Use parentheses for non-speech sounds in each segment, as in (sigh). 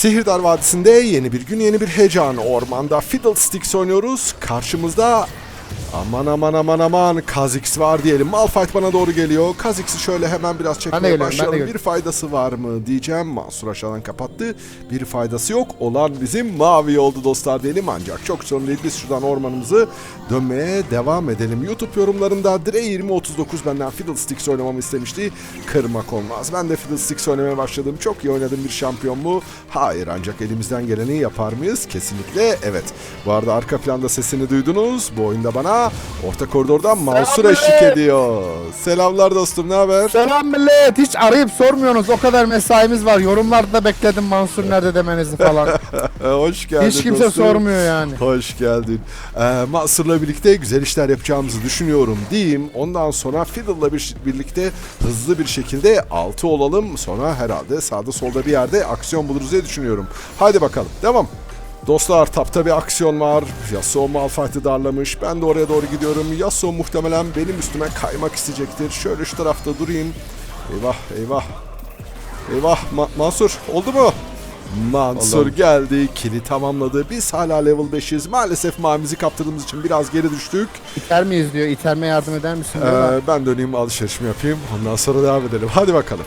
Sihirdar Vadisi'nde yeni bir gün yeni bir heyecan. Ormanda Fiddlesticks oynuyoruz. Karşımızda aman aman aman aman Kha'Zix var diyelim. Malphite bana doğru geliyor. Kha'Zix'i şöyle hemen biraz çekmeye geliyorum, başlayalım. Bir faydası var mı diyeceğim. Mansur aşağıdan kapattı. Bir faydası yok. Olan bizim mavi oldu dostlar diyelim. Ancak çok sorun değil. Biz şuradan ormanımızı dönmeye devam edelim. YouTube yorumlarında Dre 2039 benden Fiddlesticks oynamamı istemişti. Kırmak olmaz. Ben de Fiddlesticks oynamaya başladım. Çok iyi oynadığım bir şampiyon mu? Hayır ancak elimizden geleni yapar mıyız? Kesinlikle evet. Bu arada arka planda sesini duydunuz. Bu oyunda bana orta koridordan Mansur Selam eşlik ediyor. Selamlar dostum ne haber? Selam millet. Hiç arayıp sormuyorsunuz. O kadar mesaimiz var. Yorumlarda bekledim Mansur (laughs) nerede demenizi falan. Hoş geldin Hiç kimse dostum. sormuyor yani. Hoş geldin. Ee, Mansur'la birlikte güzel işler yapacağımızı düşünüyorum diyeyim. Ondan sonra Fiddle'la bir, birlikte hızlı bir şekilde 6 olalım. Sonra herhalde sağda solda bir yerde aksiyon buluruz diye düşünüyorum. Hadi bakalım. Devam. Dostlar tapta bir aksiyon var. Yasuo Malphite'i darlamış. Ben de oraya doğru gidiyorum. Yasuo muhtemelen benim üstüme kaymak isteyecektir. Şöyle şu tarafta durayım. Eyvah eyvah. Eyvah Ma- Mansur oldu mu? Mansur Oldu. geldi, kili tamamladı. Biz hala level 5'iz. Maalesef mavimizi kaptırdığımız için biraz geri düştük. İter miyiz diyor. İterme yardım eder misin. Ee, ben döneyim alışverişimi yapayım. Ondan sonra devam edelim. Hadi bakalım.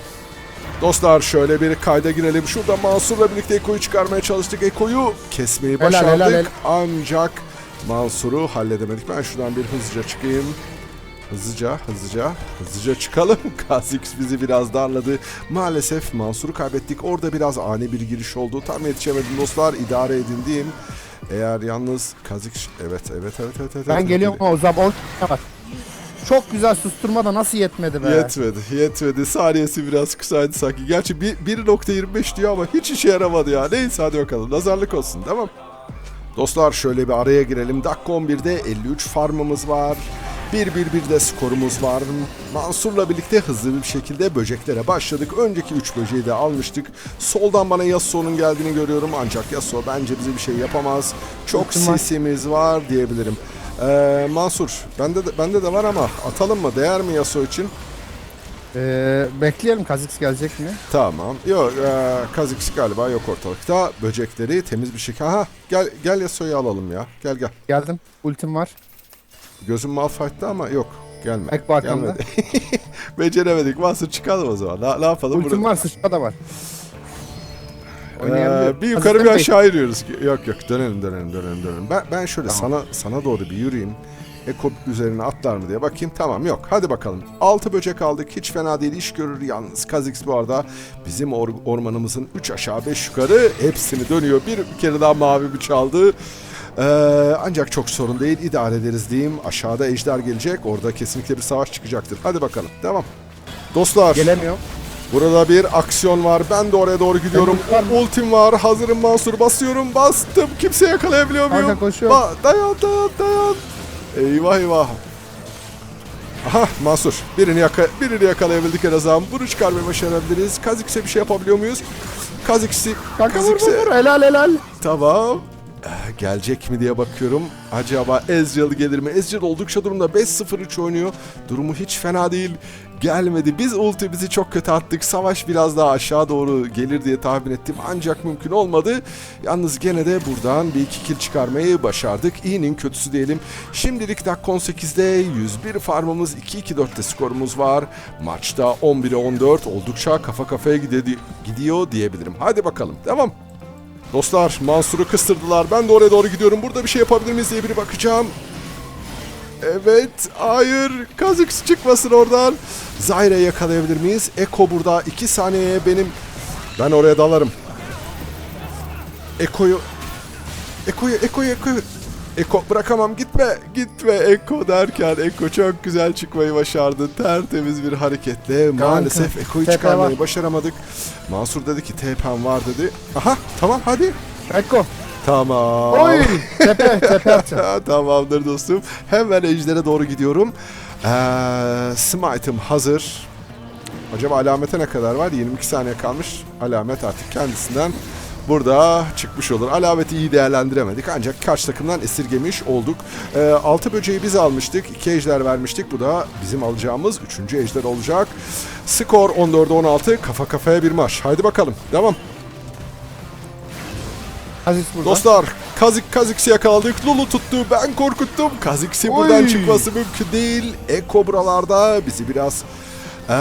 Dostlar şöyle bir kayda girelim. Şurada Mansur'la birlikte Eko'yu çıkarmaya çalıştık. Eko'yu kesmeyi Helal, başardık. helal, helal. Ancak Mansur'u halledemedik. Ben şuradan bir hızlıca çıkayım. Hızlıca, hızlıca, hızlıca çıkalım. (laughs) Kha'Zix bizi biraz darladı. Maalesef Mansur'u kaybettik. Orada biraz ani bir giriş oldu. Tam yetişemedim dostlar. İdare edin diyeyim. Eğer yalnız Kha'Zix... Evet, evet, evet, evet. evet Ben evet, geliyorum o zaman on var. Çok güzel susturma da nasıl yetmedi be. Yetmedi, yetmedi. Saniyesi biraz kısaydı sanki. Gerçi bir- 1.25 diyor ama hiç işe yaramadı ya. Neyse hadi bakalım. Nazarlık olsun, tamam. Dostlar şöyle bir araya girelim. Dakika 11'de 53 farmımız var. 1-1-1 de skorumuz var. Mansur'la birlikte hızlı bir şekilde böceklere başladık. Önceki 3 böceği de almıştık. Soldan bana Yasuo'nun geldiğini görüyorum. Ancak Yasuo bence bize bir şey yapamaz. Çok sisimiz var diyebilirim. Ee, Mansur, bende de, bende de var ama atalım mı? Değer mi Yasuo için? Ee, bekleyelim Kha'Zix gelecek mi? Tamam. Yok, e, Kha'Zix galiba yok ortalıkta. Böcekleri temiz bir şekilde... Aha, gel gel Yasuo'yu alalım ya. Gel gel. Geldim. Ultim var. Gözüm Malphite'da ama yok. Gelme. Ek. Gelmedi. (laughs) Beceremedik. Mansur çıkalım o zaman. Ne, ne yapalım? Ultim Burada- var. Sıçra da var. Ee, bir yukarı bir aşağı yürüyoruz. Yok yok dönelim dönelim dönelim dönelim. Ben, ben şöyle sana sana doğru bir yürüyeyim. Eko üzerine atlar mı diye bakayım. Tamam yok. Hadi bakalım. Altı böcek aldık. Hiç fena değil. iş görür yalnız. Kha'Zix bu arada bizim or- ormanımızın 3 aşağı 5 yukarı hepsini dönüyor. Bir, bir kere daha mavi bir çaldı. Ee, ancak çok sorun değil. idare ederiz diyeyim. Aşağıda ejder gelecek. Orada kesinlikle bir savaş çıkacaktır. Hadi bakalım. Devam. Dostlar. Gelemiyorum. Burada bir aksiyon var. Ben de oraya doğru gidiyorum. Ultim var. Hazırım Mansur. Basıyorum. Bastım. Kimse yakalayabiliyor muyum? Kanka koşuyorum. Ba- dayan dayan dayan. Eyvah eyvah. Aha Mansur. Birini, yaka birini yakalayabildik en azından. Bunu çıkarmayı başarabiliriz. Kha'Zix'e bir şey yapabiliyor muyuz? Kha'Zix'i... Kanka vur vur Kha'Zix'e- vur. Helal helal. Tamam. Eh, Gelecek mi diye bakıyorum. Acaba Ezreal gelir mi? Ezreal oldukça durumda 5-0-3 oynuyor. Durumu hiç fena değil. Gelmedi. Biz ultimizi çok kötü attık. Savaş biraz daha aşağı doğru gelir diye tahmin ettim. Ancak mümkün olmadı. Yalnız gene de buradan bir iki kill çıkarmayı başardık. İyinin kötüsü diyelim. Şimdilik dakika 18'de 101 farmımız 2-2-4'te skorumuz var. Maçta 11'e 14 oldukça kafa kafaya gidiyor diyebilirim. Hadi bakalım. Devam. Dostlar Mansur'u kıstırdılar. Ben de oraya doğru gidiyorum. Burada bir şey yapabilir miyiz diye bir bakacağım. Evet. Hayır. Kha'Zix çıkmasın oradan. Zyra yakalayabilir miyiz? Eko burada. 2 saniyeye benim... Ben oraya dalarım. Eko'yu... Eko'yu, Eko'yu, Eko'yu... Eko bırakamam gitme gitme Eko derken Eko çok güzel çıkmayı başardı. Tertemiz bir hareketle maalesef Eko'yu çıkarmayı var. başaramadık. Mansur dedi ki TP'm var dedi. Aha tamam hadi. Eko. Tamam. Oy. Tepe tepe (laughs) Tamamdır dostum. Hemen ejdere doğru gidiyorum. Ee, Smite'ım hazır. Acaba alamete ne kadar var? 22 saniye kalmış. Alamet artık kendisinden burada çıkmış olur. Alameti iyi değerlendiremedik ancak karşı takımdan esirgemiş olduk. Ee, altı böceği biz almıştık. iki ejder vermiştik. Bu da bizim alacağımız üçüncü ejder olacak. Skor 14'e 16. Kafa kafaya bir maç. Haydi bakalım. Devam. Aziz burada. Dostlar Kazik Kazix'i yakaladık. Lulu tuttu. Ben korkuttum. Oy. buradan çıkması mümkün değil. Eko buralarda bizi biraz eee,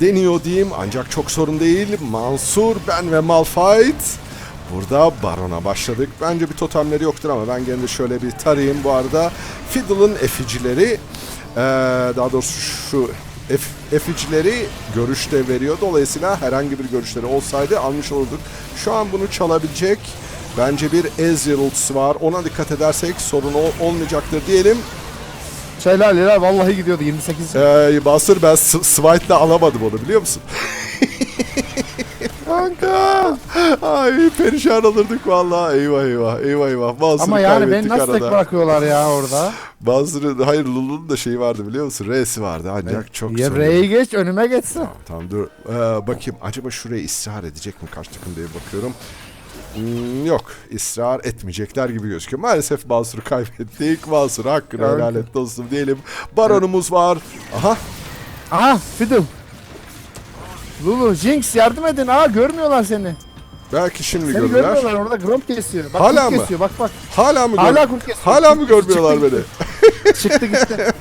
deniyor diyeyim. Ancak çok sorun değil. Mansur, ben ve Malphite. Burada Baron'a başladık. Bence bir totemleri yoktur ama ben gene de şöyle bir tarayayım. Bu arada Fiddle'ın eficileri daha doğrusu şu eficileri görüşte veriyor. Dolayısıyla herhangi bir görüşleri olsaydı almış olurduk. Şu an bunu çalabilecek bence bir Ezreal ultisi var. Ona dikkat edersek sorun ol- olmayacaktır diyelim. Şeyler vallahi gidiyordu 28. Ee, Basır ben S- Smite'la alamadım onu biliyor musun? (laughs) (laughs) Kanka. Ay perişan olurduk vallahi. Eyvah eyvah. Eyvah eyvah. Basır'ı Ama yani beni nasıl tek bırakıyorlar ya orada? Basır'ın hayır Lulu'nun da şeyi vardı biliyor musun? R'si vardı ancak çok Ya sorun. R'yi geç önüme geçsin. Tamam dur. Ee, bakayım acaba şuraya ısrar edecek mi kaç takım diye bakıyorum. Hmm, yok ısrar etmeyecekler gibi gözüküyor. Maalesef Mansur'u kaybettik. Mansur hakkını Evet. helal et dostum diyelim. Baronumuz var. Aha Aha Fiddle. Lulu, Jinx yardım edin. Aa görmüyorlar seni. belki şimdi Seni görürler. görmüyorlar orada Gromp kesiyor. Bak Hala mı? kesiyor bak bak. Hala mı gör- Hala kurt kesiyor. Hala mı görmüyorlar beni? Çıktı gitti.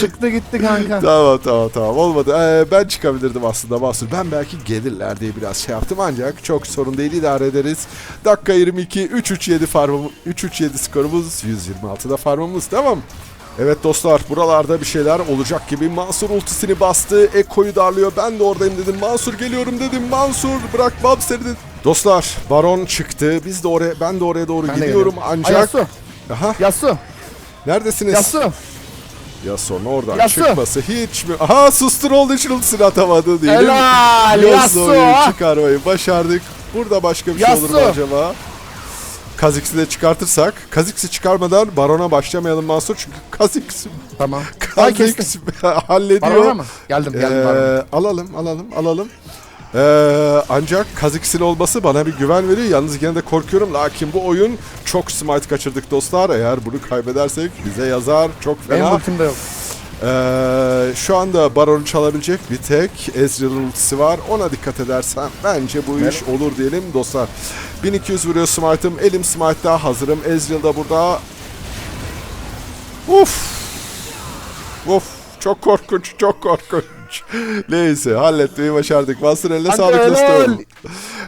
çıktı gitti kanka. tamam tamam tamam olmadı. Ee, ben çıkabilirdim aslında Mansur. Ben belki gelirler diye biraz şey yaptım ancak çok sorun değil idare ederiz. Dakika 22 3-3-7 farmım 3-3-7 skorumuz 126'da farmımız tamam. Evet dostlar buralarda bir şeyler olacak gibi Mansur ultisini bastı Eko'yu darlıyor ben de oradayım dedim Mansur geliyorum dedim Mansur bırakmam seni dedim. Dostlar Baron çıktı biz de oraya ben de oraya doğru Ben gidiyorum ancak Ay, Yasu. Aha Yasu. neredesiniz? Yasu. Yasuo'nun oradan Yasu. çıkması hiç mi? Aha sustur olduğu için ultisini atamadı diyelim. Helal Yasuo'yu Yasu. çıkarmayı başardık. Burada başka bir şey olur mu Yasu. acaba? Kazix'i de çıkartırsak. Kazix'i çıkarmadan Baron'a başlamayalım Mansur çünkü Kazix Tamam. (laughs) Kazix (laughs) hallediyor. Barona mı? Geldim geldim Ee, alalım alalım alalım. Ee, ancak Kazix'in olması bana bir güven veriyor. Yalnız gene de korkuyorum. Lakin bu oyun çok smite kaçırdık dostlar. Eğer bunu kaybedersek bize yazar. Çok Benim fena. ultim de yok. Ee, şu anda Baron'u çalabilecek bir tek Ezreal'ın ultisi var. Ona dikkat edersen bence bu iş olur diyelim dostlar. 1200 vuruyor smite'ım. Elim smite'da hazırım. Ezreal da burada. Uf. Uf. Çok korkunç, çok korkunç. Neyse halletmeyi başardık. Master eline sağlık dostum.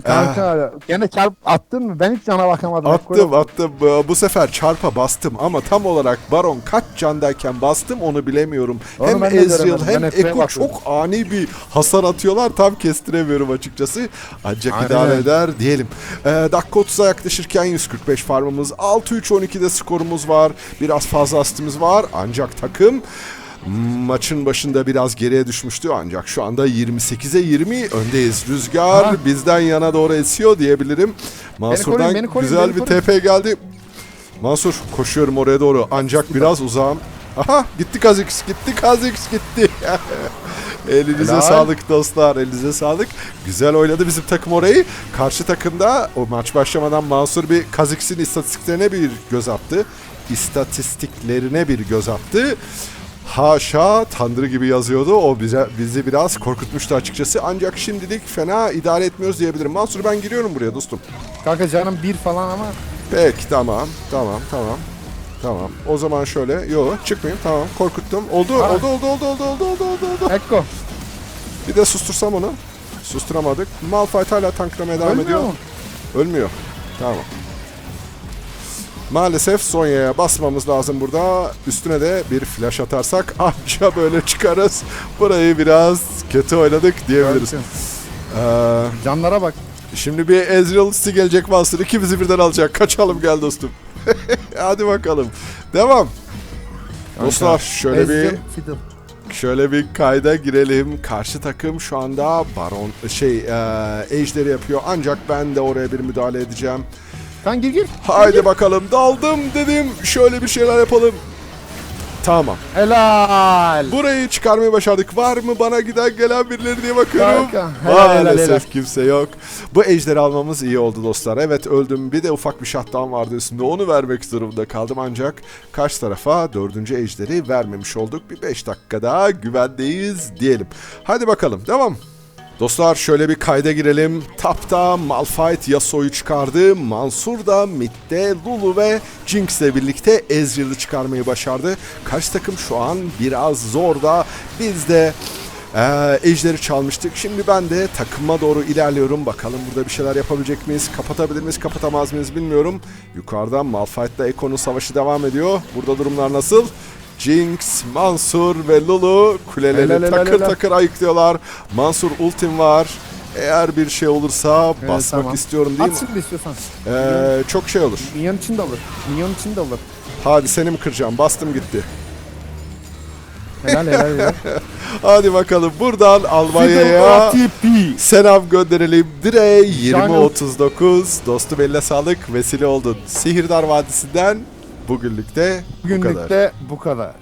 Kanka gene çarp attın mı? Ben hiç cana bakamadım. Attım attım. Bu- sefer çarpa bastım ama tam olarak Baron kaç candayken bastım onu bilemiyorum. Onu hem Ezreal hem Eko bakıyorum. çok ani bir hasar atıyorlar. Tam kestiremiyorum açıkçası. Ancak Aynen idare eder diyelim. Ee, dakika 30'a yaklaşırken 145 farmımız. 6-3-12'de skorumuz var. Biraz fazla astımız var. Ancak takım maçın başında biraz geriye düşmüştü ancak şu anda 28'e 20 öndeyiz. Rüzgar Aha. bizden yana doğru esiyor diyebilirim. Mansur'dan koruyun, beni koruyun, güzel beni bir koruyun. TP geldi. Mansur koşuyorum oraya doğru ancak biraz uzağım. Aha gitti Kazix gitti Kazix gitti. (laughs) elinize Helal. sağlık dostlar elinize sağlık. Güzel oynadı bizim takım orayı. Karşı takımda o maç başlamadan Mansur bir Kazix'in istatistiklerine bir göz attı. İstatistiklerine bir göz attı. Haşa Tanrı gibi yazıyordu. O bize, bizi biraz korkutmuştu açıkçası. Ancak şimdilik fena idare etmiyoruz diyebilirim. Mansur ben giriyorum buraya dostum. Kanka canım bir falan ama. Peki tamam tamam tamam. Tamam. O zaman şöyle. Yo çıkmayayım. Tamam. Korkuttum. Oldu. Oldu oldu oldu oldu oldu oldu oldu oldu. Ekko. Bir de sustursam onu. Susturamadık. Malphite hala tanklamaya devam Ölmüyor ediyor. mu? Ölmüyor. Tamam. Maalesef Sonya'ya basmamız lazım burada. Üstüne de bir flash atarsak (laughs) anca böyle çıkarız. Burayı biraz kötü oynadık diyebiliriz. Ee, Canlara bak. şimdi bir Ezreal City gelecek Master. İkimizi birden alacak. Kaçalım gel dostum. (laughs) Hadi bakalım. Devam. Dostlar şöyle bir Fiddle. Şöyle bir kayda girelim. Karşı takım şu anda Baron şey e, Ejder'i yapıyor. Ancak ben de oraya bir müdahale edeceğim. Kan gir gir. Haydi bakalım daldım dedim. Şöyle bir şeyler yapalım. Tamam. Helal. Burayı çıkarmayı başardık. Var mı bana giden gelen birileri diye bakıyorum. Kanka, helal, helal, Maalesef helal. kimse yok. Bu ejderi almamız iyi oldu dostlar. Evet öldüm. Bir de ufak bir shutdown vardı üstünde. Onu vermek durumunda kaldım ancak karşı tarafa dördüncü ejderi vermemiş olduk. Bir 5 dakika daha güvendeyiz diyelim. Hadi bakalım devam. Dostlar şöyle bir kayda girelim. Tapta Malphite Yasuo'yu çıkardı. Mansur da midde Lulu ve Jinx ile birlikte Ezreal'ı çıkarmayı başardı. Karşı takım şu an biraz zor da biz de ee, ejderi çalmıştık. Şimdi ben de takıma doğru ilerliyorum. Bakalım burada bir şeyler yapabilecek miyiz? Kapatabilir miyiz? Kapatamaz mıyız bilmiyorum. Yukarıdan Malphite'la Eko'nun savaşı devam ediyor. Burada durumlar nasıl? Jinx, Mansur ve Lulu kuleleri Helal, helal, takır helal. takır ayıklıyorlar. Mansur ultim var. Eğer bir şey olursa Evet, basmak tamam. istiyorum değil At mi? şimdi istiyorsan. Ee, çok şey olur. Minyon için de olur. Minyon için de olur. Hadi seni mi kıracağım? Bastım gitti. Helal helal helal. (laughs) Hadi bakalım buradan Almanya'ya ATP. selam gönderelim. Dire Canım. 2039 dostum eline sağlık vesile oldun. Sihirdar Vadisi'nden bugünlük de bu kadar. Bugünlük de bu kadar.